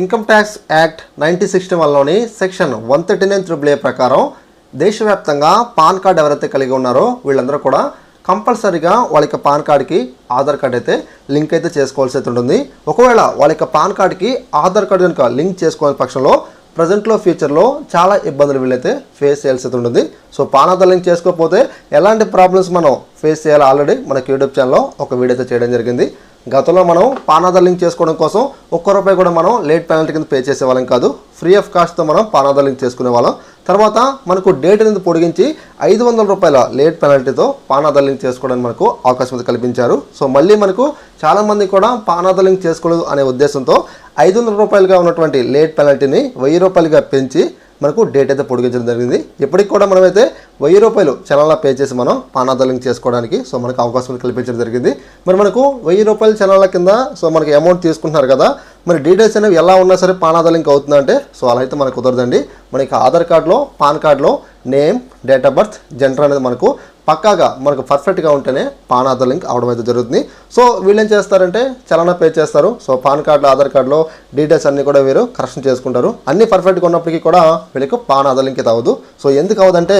Income tax act nineteen sixty వన్లోని section one thirty nine triple A ప్రకారం దేశవ్యాప్తంగా pan card ఎవరైతే కలిగి ఉన్నారో వీళ్ళందరూ కూడా కంపల్సరీగా వాళ్ళ యొక్క పాన్ కార్డ్కి ఆధార్ కార్డ్ అయితే లింక్ అయితే చేసుకోవాల్సి అయితే ఉంటుంది. ఒకవేళ వాళ్ళ యొక్క పాన్ కార్డ్కి ఆధార్ కార్డు కనుక లింక్ చేసుకోని పక్షంలో ప్రజెంట్లో ఫ్యూచర్లో చాలా ఇబ్బందులు వీళ్ళైతే ఫేస్ చేయాల్సి అయితే ఉంటుంది. సో పాన్ ఆధార్ లింక్ చేసుకోకపోతే ఎలాంటి ప్రాబ్లమ్స్ మనం ఫేస్ చేయాలి ఆల్రెడీ మనకి యూట్యూబ్ ఛానల్లో ఒక వీడియో అయితే చేయడం జరిగింది. గతంలో మనం పాన్ లింక్ చేసుకోవడం కోసం ఒక్క రూపాయి కూడా మనం లేట్ పెనాల్టీ కింద పే చేసేవాళ్ళం కాదు. ఫ్రీ ఆఫ్ కాస్ట్తో మనం పాన్ లింక్ చేసుకునే వాళ్ళం. తర్వాత మనకు డేట్ అనేది పొడిగించి ఐదు వందల రూపాయల లేట్ పెనాల్టీతో పాన్ లింక్ చేసుకోవడానికి మనకు అవకాశం కల్పించారు. సో మళ్ళీ మనకు చాలామంది కూడా పాన్ లింక్ చేసుకోలేదు అనే ఉద్దేశంతో ఐదు వందల రూపాయలుగా ఉన్నటువంటి లేట్ పెనాల్టీని వెయ్యి రూపాయలుగా పెంచి మనకు డేట్ అయితే పొడిగించడం జరిగింది. ఇప్పటికి కూడా మనమైతే వెయ్యి రూపాయలు చలనాల పే చేసి మనం పానాదలింగ్ లింక్ చేసుకోవడానికి సో మనకు అవకాశం కల్పించడం జరిగింది. మరి మనకు వెయ్యి రూపాయల చలనాల కింద సో మనకి అమౌంట్ తీసుకుంటున్నారు కదా మరి డీటెయిల్స్ అనేవి ఎలా ఉన్నా సరే పానాధార్ లింక్ అవుతుందంటే సో అలా అయితే మనకు కుదరదండి. మనకి ఆధార్ కార్డులో పాన్ కార్డులో name date of birth gender అనేది మనకు పక్కాగా మనకు పర్ఫెక్ట్గా ఉంటేనే పాన్ ఆధార్ లింక్ అవడం అయితే జరుగుతుంది. సో వీళ్ళు ఏం చేస్తారంటే చలనా పే చేస్తారు. సో పాన్ కార్డులో ఆధార్ కార్డులో డీటెయిల్స్ అన్నీ కూడా వీరు కరెక్షన్ చేసుకుంటారు. అన్ని పర్ఫెక్ట్గా ఉన్నప్పటికీ కూడా వీళ్ళకి పాన్ ఆధార్ లింక్ అయితే అవ్వదు సో ఎందుకు అవ్వదంటే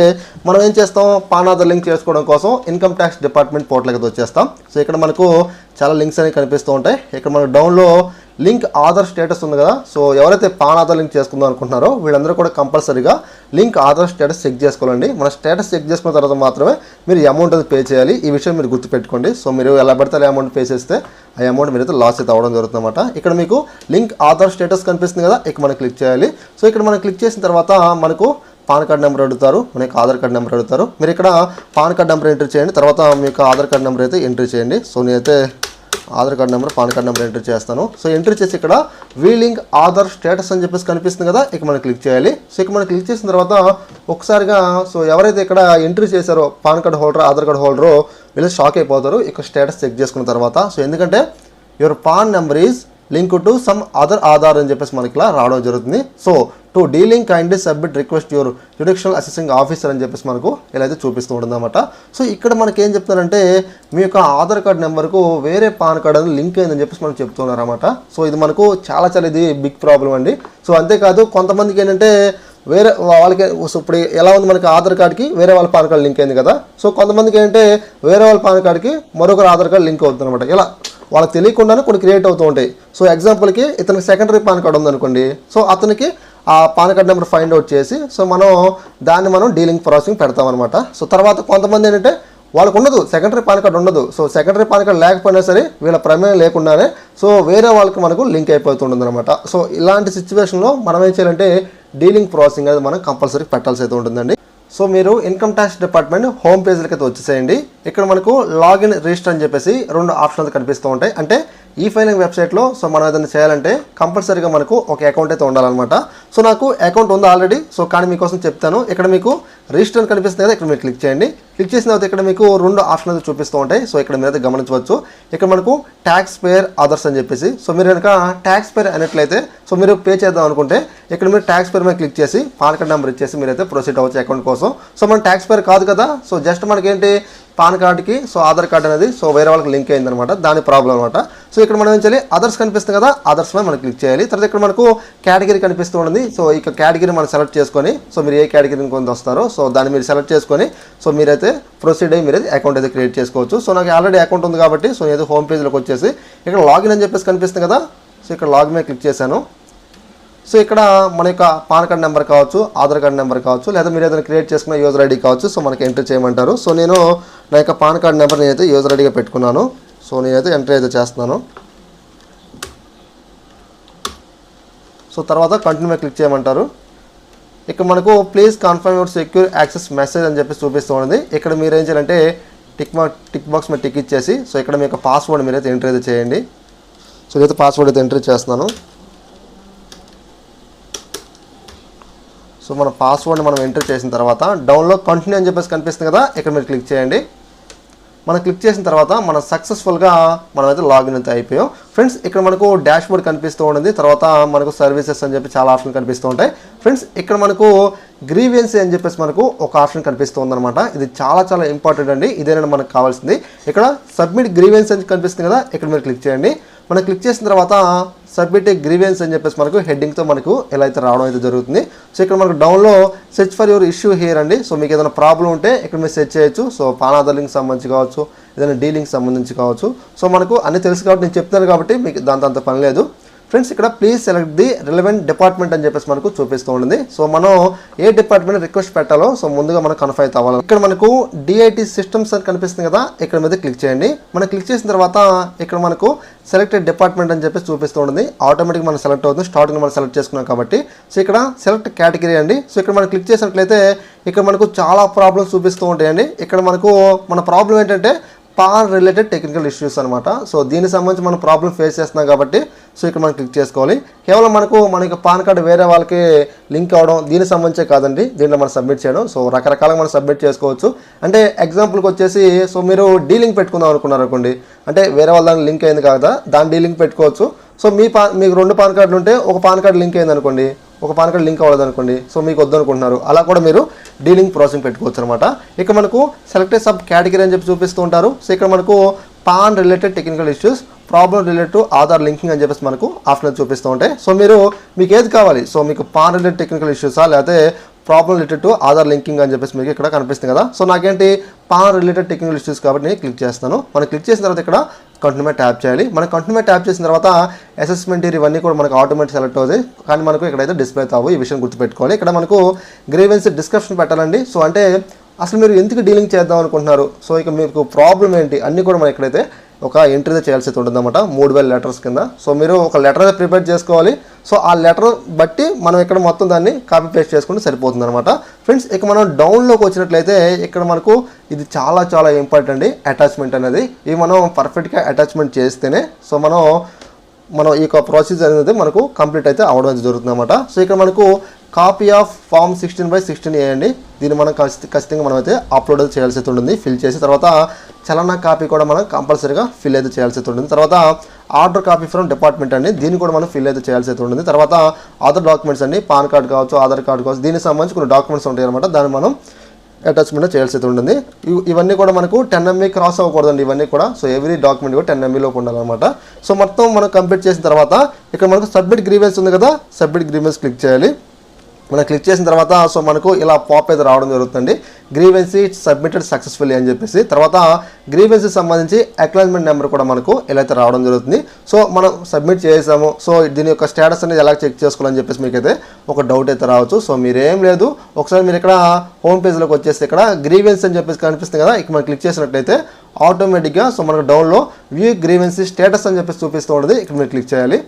మనం ఏం చేస్తాం? పాన్ ఆధార్ లింక్ చేసుకోవడం కోసం ఇన్కమ్ ట్యాక్స్ డిపార్ట్మెంట్ పోర్టల్కి అయితే వచ్చేస్తాం. సో ఇక్కడ మనకు చాలా లింక్స్ అనేవి కనిపిస్తూ ఉంటాయి. ఇక్కడ మనకు డౌన్లో లింక్ ఆధార్ స్టేటస్ ఉంది కదా సో ఎవరైతే పాన్ ఆధార్ లింక్ చేసుకుందాం అనుకుంటున్నారో వీళ్ళందరూ కూడా కంపల్సరీగా లింక్ ఆధార్ స్టేటస్ చెక్ చేసుకోవాలండి. మన స్టేటస్ చెక్ చేసుకున్న తర్వాత మాత్రమే మీరు అమౌంట్ అది పే చేయాలి. ఈ విషయం మీరు గుర్తుపెట్టుకోండి. సో మీరు ఎలా పడితే అలా అమౌంట్ పే చేస్తే ఆ అమౌంట్ మీరైతే లాస్ అయితే అవ్వడం జరుగుతుందన్నమాట. ఇక్కడ మీకు లింక్ ఆధార్ స్టేటస్ కనిపిస్తుంది కదా ఇక్కడ మనం క్లిక్ చేయాలి. సో ఇక్కడ మనం క్లిక్ చేసిన తర్వాత మనకు పాన్ కార్డ్ నెంబర్ అడుగుతారు మనకి ఆధార్ కార్డ్ నెంబర్ అడుగుతారు. మీరు ఇక్కడ పాన్ కార్డ్ నెంబర్ ఎంట్రీ చేయండి. తర్వాత మీకు ఆధార్ కార్డ్ నెంబర్ అయితే ఎంట్రీ చేయండి. సో నేనైతే Aadhaar card number PAN card number enter చేస్తాను. సో ఎంట్రీ చేసి ఇక్కడ వీలింగ్ ఆధార్ స్టేటస్ అని చెప్పేసి కనిపిస్తుంది కదా ఇక మనం క్లిక్ చేయాలి. సో ఇక మనం క్లిక్ చేసిన తర్వాత ఒకసారిగా సో ఎవరైతే ఇక్కడ ఎంట్రీ చేశారో PAN card holder Aadhaar card హోల్డరో వీళ్ళు షాక్ అయిపోతారు. ఇక్కడ స్టేటస్ చెక్ చేసుకున్న తర్వాత. సో ఎందుకంటే your PAN number is link to some other Aadhaar అని చెప్పేసి మనకి ఇలా రావడం జరుగుతుంది. So to dealing kindly submit request your judicial assisting officer అని చెప్పేసి మనకు ఇలా అయితే చూపిస్తూ ఉంటుంది అనమాట సో ఇక్కడ మనకి ఏం చెప్తున్నారంటే మీ యొక్క ఆధార్ కార్డ్ నెంబర్కు వేరే పాన్ కార్డ్ అనేది లింక్ అయిందని చెప్పేసి మనకు చెప్తున్నారు అనమాట సో ఇది మనకు చాలా చాలా ఇది బిగ్ ప్రాబ్లం అండి. సో అంతేకాదు కొంతమందికి ఏంటంటే వేరే వాళ్ళకి ఇప్పుడు ఎలా ఉంది మనకి ఆధార్ కార్డ్కి వేరే వాళ్ళ పాన్ కార్డ్ లింక్ అయింది కదా. సో కొంతమందికి ఏంటంటే వేరే వాళ్ళ పాన్ కార్డ్కి మరొకరు ఆధార్ కార్డ్ లింక్ అవుతుంది అనమాట ఇలా వాళ్ళకి తెలియకుండానే కొన్ని క్రియేట్ అవుతూ ఉంటాయి. సో ఎగ్జాంపుల్కి ఇతనికి సెకండరీ పాన్ కార్డ్ ఉందనుకోండి. సో అతనికి ఆ PAN card number find out చేసి సో మనం దాన్ని మనం డీలింగ్ ప్రాసెసింగ్ పెడతామన్నమాట. సో తర్వాత కొంతమంది ఏంటంటే వాళ్ళకు ఉండదు సెకండరీ పాన్ కార్డ్ ఉండదు. సో సెకండరీ పాన్ కార్డ్ లేకపోయినా సరే వీళ్ళ ప్రమేయం లేకుండానే సో వేరే వాళ్ళకి మనకు లింక్ అయిపోతుంటుంది అనమాట సో ఇలాంటి సిచ్యువేషన్లో మనం ఏం చేయాలంటే డీలింగ్ ప్రాసెసింగ్ అనేది మనం కంపల్సరీ పెట్టాల్సి అయితే ఉంటుందండి. సో మీరు ఇన్కమ్ ట్యాక్స్ డిపార్ట్మెంట్ హోమ్ పేజ్లకి అయితే వచ్చేసేయండి. ఇక్కడ మనకు లాగిన్ రిజిస్టర్ అని చెప్పేసి రెండు ఆప్షన్స్ కనిపిస్తూ ఉంటాయి. అంటే ఈ ఫైలింగ్ వెబ్సైట్లో సో మనం ఏదైనా చేయాలంటే కంపల్సరీగా మనకు ఒక అకౌంట్ అయితే ఉండాలన్నమాట. సో నాకు అకౌంట్ ఉంది ఆల్రెడీ? సో కానీ మీకోసం చెప్తాను. ఇక్కడ మీకు రిజిస్టర్ అని కనిపిస్తుంది కదా ఇక్కడ మీరు క్లిక్ చేయండి. క్లిక్ చేసిన తర్వాత ఇక్కడ మీకు రెండు ఆప్షన్లు అయితే చూపిస్తూ ఉంటాయి. సో ఇక్కడ మీరైతే గమనించవచ్చు. ఇక్కడ మనకు ట్యాక్స్ పేర్ అదర్స్ అని చెప్పేసి. సో మీరు కనుక ట్యాక్స్ పేర్ అనేట్లయితే సో మీరు పే చేద్దాం అనుకుంటే ఇక్కడ మీరు ట్యాక్స్ పేర్ మీద క్లిక్ చేసి పాన్ కార్డ్ నెంబర్ ఇచ్చేసి మీరైతే ప్రొసీడ్ అవ్వచ్చు అకౌంట్ కోసం. సో మన ట్యాక్స్ పేర్ కాదు కదా సో జస్ట్ మనకేంటి? పాన్ కార్డ్కి సో ఆధార్ కార్డ్ అనేది సో వేరే వాళ్ళకి లింక్ అయిందనమాట దాని ప్రాబ్లం అనమాట సో ఇక్కడ మనం ఏం చేయాలి? అదర్స్ కనిపిస్తుంది కదా అదర్స్ మీద మనం క్లిక్ చేయాలి. తర్వాత ఇక్కడ మనకు కేటగిరీ కనిపిస్తూ ఉంటుంది. సో ఇక కేటగిరీ మనం సెలెక్ట్ చేసుకొని సో మీరు ఏ కేటగిరీని కొంత వస్తారో సో దాన్ని మీరు సెలెక్ట్ చేసుకొని సో మీరైతే ప్రొసీడ్ అయ్యి మీరైతే అకౌంట్ అయితే క్రియేట్ చేసుకోవచ్చు. సో నాకు ఆల్రెడీ అకౌంట్ ఉంది కాబట్టి సో నేను హోమ్ పేజ్లోకి వచ్చేసి ఇక్కడ లాగిన్ అని చెప్పేసి కనిపిస్తుంది కదా సో ఇక్కడ లాగిన్ మీద క్లిక్ చేశాను. సో ఇక్కడ మన యొక్క పాన్ కార్డ్ నెంబర్ కావచ్చు ఆధార్ కార్డ్ నెంబర్ కావచ్చు లేదా మీరు ఏదైనా క్రియేట్ చేసుకున్న యూజర్ ఐడి కావచ్చు సో మనకి ఎంటర్ చేయమంటారు. సో నేను నా యొక్క పాన్ కార్డ్ నెంబర్ నేనైతే యూజర్ ఐడిగా పెట్టుకున్నాను. సో నేనైతే ఎంటర్ అయితే చేస్తున్నాను. సో తర్వాత కంటిన్యూ మీద క్లిక్ చేయమంటారు. ఇక్కడ మనకు please confirm your secure access message అని చెప్పి చూపిస్తూ ఉంది ఇక్కడ మీరు ఏం చేయాలంటే టిక్ మార్క్ టిక్ బాక్స్ మీద టిక్ ఇచ్చేసి సో ఇక్కడ మీ యొక్క పాస్వర్డ్ మీరైతే ఎంటర్ అయితే చేయండి. సో ఇదైతే పాస్వర్డ్ అయితే ఎంటర్ చేస్తున్నాను. సో మన పాస్వర్డ్ని మనం ఎంటర్ చేసిన తర్వాత డౌన్లోడ్ కంటిన్యూ అని చెప్పేసి కనిపిస్తుంది కదా ఇక్కడ మీరు క్లిక్ చేయండి. మనం క్లిక్ చేసిన తర్వాత మనం సక్సెస్ఫుల్గా మనమైతే లాగిన్ అయితే అయిపోయాం. ఫ్రెండ్స్ ఇక్కడ మనకు డాష్ బోర్డ్ కనిపిస్తూ ఉంటుంది. తర్వాత మనకు సర్వీసెస్ అని చెప్పి చాలా ఆప్షన్ కనిపిస్తూ ఉంటాయి. ఫ్రెండ్స్ ఇక్కడ మనకు గ్రీవియన్సీ అని చెప్పేసి మనకు ఒక ఆప్షన్ కనిపిస్తూ ఉందన్నమాట. ఇది చాలా చాలా ఇంపార్టెంట్ అండి. ఇదేనండి మనకు కావాల్సింది. ఇక్కడ సబ్మిట్ గ్రీవియన్స్ అని కనిపిస్తుంది కదా ఇక్కడ మీరు క్లిక్ చేయండి. మనం క్లిక్ చేసిన తర్వాత సబ్మిట్ గ్రీవెన్స్ అని చెప్పేసి మనకు హెడ్డింగ్తో మనకు ఎలా అయితే రావడం అయితే జరుగుతుంది. సో ఇక్కడ మనకు డౌన్లో search for your issue here అండి. సో మీకు ఏదైనా ప్రాబ్లం ఉంటే ఇక్కడ మీరు సెర్చ్ చేయొచ్చు. సో పానాధార్ లింక్ సంబంధించి కావచ్చు ఏదైనా డీలింగ్ సంబంధించి కావచ్చు. సో మనకు అన్ని తెలుసు కాబట్టి నేను చెప్తాను కాబట్టి మీకు దాంతో అంత పని లేదు. ఫ్రెండ్స్ ఇక్కడ please select the relevant department అని చెప్పేసి మనకు చూపిస్తూ ఉంటుంది. సో మనం ఏ డిపార్ట్మెంట్ రిక్వెస్ట్ పెట్టాలో సో ముందుగా మనం కన్ఫర్మ్ అయితే అవ్వాలి. ఇక్కడ మనకు డిఐటి సిస్టమ్స్ అని కనిపిస్తుంది కదా ఇక్కడ మీద క్లిక్ చేయండి. మనం క్లిక్ చేసిన తర్వాత ఇక్కడ మనకు సెలెక్టెడ్ డిపార్ట్మెంట్ అని చెప్పేసి చూపిస్తూ ఉంటుంది. ఆటోమేటిక్ మనం సెలెక్ట్ అవుతుంది. స్టార్టింగ్ మనం సెలెక్ట్ చేసుకున్నాం కాబట్టి. సో ఇక్కడ సెలెక్ట్ కేటగిరీ అండి. సో ఇక్కడ మనం క్లిక్ చేసినట్లయితే ఇక్కడ మనకు చాలా ప్రాబ్లమ్స్ చూపిస్తూ ఉంటాయండి. ఇక్కడ మనకు మన ప్రాబ్లం ఏంటంటే పాన్ రిలేటెడ్ టెక్నికల్ ఇష్యూస్ అనమాట సో దీనికి సంబంధించి మనం ప్రాబ్లం ఫేస్ చేస్తున్నాం కాబట్టి సో ఇక్కడ మనం క్లిక్ చేసుకోవాలి. కేవలం మనకు మనకి పాన్ కార్డు వేరే వాళ్ళకి లింక్ అవ్వడం దీనికి సంబంధించే కాదండి. దీంట్లో మనం సబ్మిట్ చేయడం. సో రకరకాలుగా మనం సబ్మిట్ చేసుకోవచ్చు. అంటే ఎగ్జాంపుల్కి వచ్చేసి సో మీరు డీలింగ్ పెట్టుకుందాం అనుకున్నారు అనుకోండి. అంటే వేరే వాళ్ళ దానికి లింక్ అయింది కాదా? దాని డీలింగ్ పెట్టుకోవచ్చు. సో మీ పా మీకు రెండు పాన్ కార్డులు ఉంటే ఒక పాన్ కార్డు లింక్ అయింది అనుకోండి. ఒక పాన్ కార్డు లింక్ అవ్వలేదు అనుకోండి సో మీకు వద్దనుకుంటున్నారు. అలా కూడా మీరు డీలింగ్ ప్రాసెసింగ్ పెట్టుకోవచ్చు అనమాట ఇక్కడ మనకు సెలెక్టెడ్ సబ్ కేటగిరీ అని చెప్పి చూపిస్తూ ఉంటారు. సో ఇక్కడ మనకు PAN related technical issues problem related to Aadhaar linking అని చెప్పేసి మనకు ఆప్షన్ చూపిస్తూ ఉంటాయి. సో మీరు మీకు ఏది కావాలి? సో మీకు పాన్ రిలేటెడ్ టెక్నికల్ ఇష్యూసా? లేకపోతే problem related to Aadhaar linking అని చెప్పేసి మీకు ఇక్కడ కనిపిస్తుంది కదా. సో నాకేంటి? పాన్ రిలేటెడ్ టెక్నికల్ ఇష్యూస్ కాబట్టి నేను క్లిక్ చేస్తాను. మనం క్లిక్ చేసిన తర్వాత ఇక్కడ కంటిన్యూ ట్యాప్ చేయాలి మనం కంటిన్యూ ట్యాప్ చేసిన తర్వాత అసెస్మెంట్ ఇవన్నీ కూడా మనకు ఆటోమేటిక్ సెలెక్ట్ అవుతాయి. కానీ మనకు ఇక్కడైతే డిస్ప్లే తావు. ఈ విషయం గుర్తుపెట్టుకోవాలి. ఇక్కడ మనకు గ్రీవెన్స్ డిస్క్రిప్షన్ పెట్టాలండి. సో అంటే అసలు మీరు ఎందుకు డీలింగ్ చేద్దాం అనుకుంటున్నారు? సో ఇక మీకు ప్రాబ్లం ఏంటి? అన్నీ కూడా మనం ఇక్కడైతే ఒక ఎంట్రీ చేయాల్సి అయితే ఉంటుందన్నమాట మూడు వేల లెటర్స్ కింద. సో మీరు ఒక లెటర్ అయితే ప్రిపేర్ చేసుకోవాలి. సో ఆ లెటర్ బట్టి మనం ఇక్కడ మొత్తం దాన్ని కాపీ పేస్ట్ చేసుకుంటే సరిపోతుంది అనమాట ఫ్రెండ్స్ ఇక మనం డౌన్లోకి వచ్చినట్లయితే ఇక్కడ మనకు ఇది చాలా చాలా ఇంపార్టెంట్ అండి అటాచ్మెంట్ అనేది. ఇది మనం పర్ఫెక్ట్గా అటాచ్మెంట్ చేస్తేనే సో మనం మనం ఈ యొక్క ప్రాసెస్ అనేది మనకు కంప్లీట్ అయితే అవడం అయితే జరుగుతుంది అనమాట సో ఇక్కడ మనకు copy of form sixteen by sixteen వేయండి దీన్ని మనం ఖచ్చితంగా మనం అయితే అప్లోడ్ చేయాల్సి అయితే ఉంటుంది. ఫిల్ చేసి తర్వాత చలనా కాపీ కూడా మనం కంపల్సరీగా ఫిల్ అయితే చేయాల్సి ఉంటుంది. తర్వాత ఆర్డర్ కాపీ ఫ్రమ్ డిపార్ట్మెంట్ అండి దీన్ని కూడా మనం ఫిల్ అయితే చేయాల్సి అయితే ఉంటుంది. తర్వాత అదర్ డాక్యుమెంట్స్ అండి పాన్ కార్డ్ కావచ్చు ఆధార్ కార్డ్ కావచ్చు దీనికి సంబంధించి కొన్ని డాక్యుమెంట్స్ ఉంటాయి అనమాట దాన్ని మనం అటాచ్మెంట్ చేయాల్సి అయితే ఉంటుంది. ఇవన్నీ కూడా మనకు టెన్ ఎంబీ క్రాస్ అవ్వకూడదండి ఇవన్నీ కూడా. సో ఎవ్రీ డాక్యుమెంట్ కూడా టెన్ ఎంబీలోకి ఉండాలన్నమాట. సో మొత్తం మనం కంప్లీట్ చేసిన తర్వాత ఇక్కడ మనకు సబ్మిట్ గ్రీవెన్స్ ఉంది కదా సబ్మిట్ గ్రీవెన్స్ క్లిక్ చేయాలి. మనం క్లిక్ చేసిన తర్వాత సో మనకు ఇలా పాప్ అయితే రావడం జరుగుతుంది. గ్రీవెన్సీ సబ్మిటెడ్ సక్సెస్ఫుల్లీ అని చెప్పేసి తర్వాత గ్రీవెన్సీ సంబంధించి అక్నాలజ్మెంట్ నెంబర్ కూడా మనకు ఇలా అయితే రావడం జరుగుతుంది. సో మనం సబ్మిట్ చేసాము. సో దీని యొక్క స్టేటస్ అనేది ఎలా చెక్ చేసుకోవాలని చెప్పేసి మీకైతే ఒక డౌట్ అయితే రావచ్చు. సో మీరేం లేదు. ఒకసారి మీరు ఇక్కడ హోమ్ పేజ్లోకి వచ్చేసి ఇక్కడ గ్రీవెన్స్ అని చెప్పేసి కనిపిస్తుంది కదా ఇక్కడ మనం క్లిక్ చేసినట్లయితే ఆటోమేటిక్గా సో మనకు డౌన్లో వ్యూ గ్రీవెన్సీ స్టేటస్ అని చెప్పేసి చూపిస్తూ ఉంటుంది. ఇక్కడ మీరు క్లిక్ చేయాలి.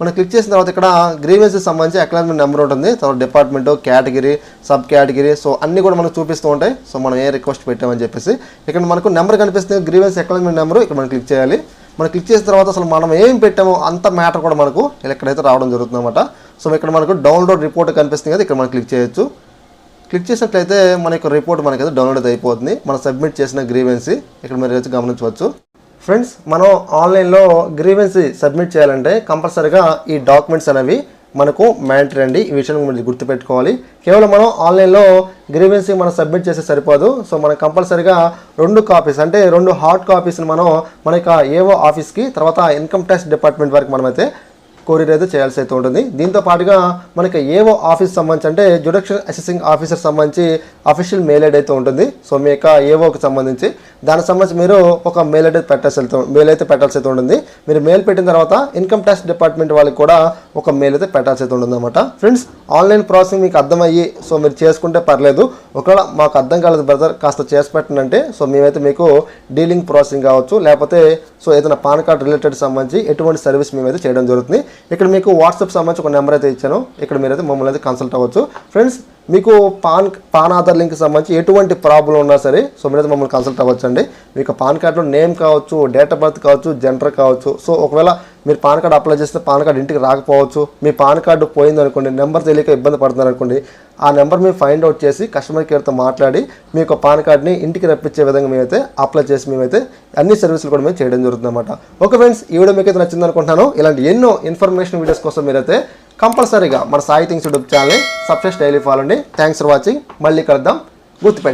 మనం క్లిక్ చేసిన తర్వాత ఇక్కడ గ్రీవెన్సెస్ సంబంధించి అక్నాలజ్మెంట్ నెంబర్ ఉంటుంది తర్వాత department category sub category so అన్నీ కూడా మనకు చూపిస్తూ ఉంటాయి. సో మనం ఏ రిక్వెస్ట్ పెట్టామని చెప్పేసి. ఇక్కడ మనకు నెంబర్ కనిపిస్తుంది. గ్రీవెన్స్ అక్నాలజ్మెంట్ నెంబర్ ఇక్కడ మనం క్లిక్ చేయాలి. మనం క్లిక్ చేసిన తర్వాత అసలు మనం ఏం పెట్టామో అంత మ్యాటర్ కూడా మనకు ఇక్కడైతే రావడం జరుగుతుందన్నమాట. సో ఇక్కడ మనకు డౌన్లోడ్ రిపోర్ట్ కనిపిస్తుంది కదా ఇక్కడ మనం క్లిక్ చేయొచ్చు. క్లిక్ చేసినట్లయితే మన యొక్క రిపోర్ట్ మనకైతే డౌన్లోడ్ అయిపోతుంది. మనం సబ్మిట్ చేసిన గ్రీవెన్సీ ఇక్కడ మీరు వచ్చి గమనించవచ్చు. ఫ్రెండ్స్ మనం ఆన్లైన్లో గ్రీవెన్సీ సబ్మిట్ చేయాలంటే కంపల్సరీగా ఈ డాక్యుమెంట్స్ అనేవి మనకు మ్యాండటరీ అండి. ఈ విషయాన్ని మీరు గుర్తుపెట్టుకోవాలి. కేవలం మనం ఆన్లైన్లో గ్రీవెన్సీ మనం సబ్మిట్ చేస్తే సరిపోదు. సో మనం కంపల్సరీగా రెండు కాపీస్ అంటే రెండు హార్డ్ కాపీస్ని మనం మన యొక్క ఏవో ఆఫీస్కి తర్వాత ఇన్కమ్ ట్యాక్స్ డిపార్ట్మెంట్ వరకు మనమైతే కోరియర్ అయితే చేయాల్సి అయితే ఉంటుంది. దీంతో పాటుగా మనకి ఏవో ఆఫీస్ సంబంధించి అంటే జుడిషియల్ అసెసింగ్ ఆఫీసర్ సంబంధించి అఫీషియల్ మెయిల్ ఐడి అయితే ఉంటుంది. సో మీ యొక్క ఏవోకి సంబంధించి. దానికి సంబంధించి మీరు ఒక మెయిల్ ఐడి పెట్టాల్సి అయితే మెయిల్ అయితే పెట్టాల్సి అయితే ఉంటుంది. మీరు మెయిల్ పెట్టిన తర్వాత ఇన్కమ్ ట్యాక్స్ డిపార్ట్మెంట్ వాళ్ళకి కూడా ఒక మెయిల్ అయితే పెట్టాల్సి అయితే ఉంటుంది అనమాట ఫ్రెండ్స్ ఆన్లైన్ ప్రాసెసింగ్ మీకు అర్థమయ్యి సో మీరు చేసుకుంటే పర్లేదు. ఒకవేళ మాకు అర్థం కాలేదు బ్రదర్ కాస్త చేసి పెట్టండి సో మేమైతే మీకు డీలింగ్ ప్రాసెసింగ్ కావచ్చు లేకపోతే సో ఏదైనా పాన్ కార్డ్ రిలేటెడ్ సంబంధించి ఎటువంటి సర్వీస్ మేమైతే చేయడం జరుగుతుంది. ఇక్కడ మీకు వాట్సాప్ సంబంధించి ఒక నెంబర్ అయితే ఇచ్చాను. ఇక్కడ మీరైతే మమ్మల్ని అయితే కన్సల్ట్ అవ్వచ్చు. ఫ్రెండ్స్ మీకు పాన్ పాన్ ఆధార్ లింక్ సంబంధించి ఎటువంటి ప్రాబ్లం ఉన్నా సరే సో మీరైతే మమ్మల్ని కన్సల్ట్ అవ్వచ్చు అండి మీకు పాన్ కార్డులో నేమ్ కావచ్చు డేట్ ఆఫ్ బర్త్ కావచ్చు జెండర్ కావచ్చు. సో ఒకవేళ మీరు పాన్ కార్డు అప్లై చేస్తే పాన్ కార్డు ఇంటికి రాకపోవచ్చు. మీ పాన్ కార్డు పోయింది అనుకోండి నెంబర్ తెలియక ఇబ్బంది పడుతున్నారు అనుకోండి ఆ నెంబర్ మేము ఫైండ్ అవుట్ చేసి కస్టమర్ కేర్తో మాట్లాడి మీ యొక్క పాన్ కార్డ్ని ఇంటికి రప్పించే విధంగా మేమైతే అప్లై చేసి మేమైతే అన్ని సర్వీసులు కూడా మేము చేయడం జరుగుతుంది అనమాట ఓకే ఫ్రెండ్స్ ఈ వీడియో మీకు అయితే నచ్చింది అనుకుంటున్నాను ఇలాంటి ఎన్నో ఇన్ఫర్మేషన్ వీడియోస్ కోసం మీరైతే కంపల్సరీగా మన సాయి థింగ్స్ యూట్యూబ్ ఛానల్ని సబ్స్క్రైబ్ డైలీ ఫాలో అండి థ్యాంక్స్ ఫర్ వాచింగ్ మళ్ళీ కలుద్దాం. గుర్తుపెట్టి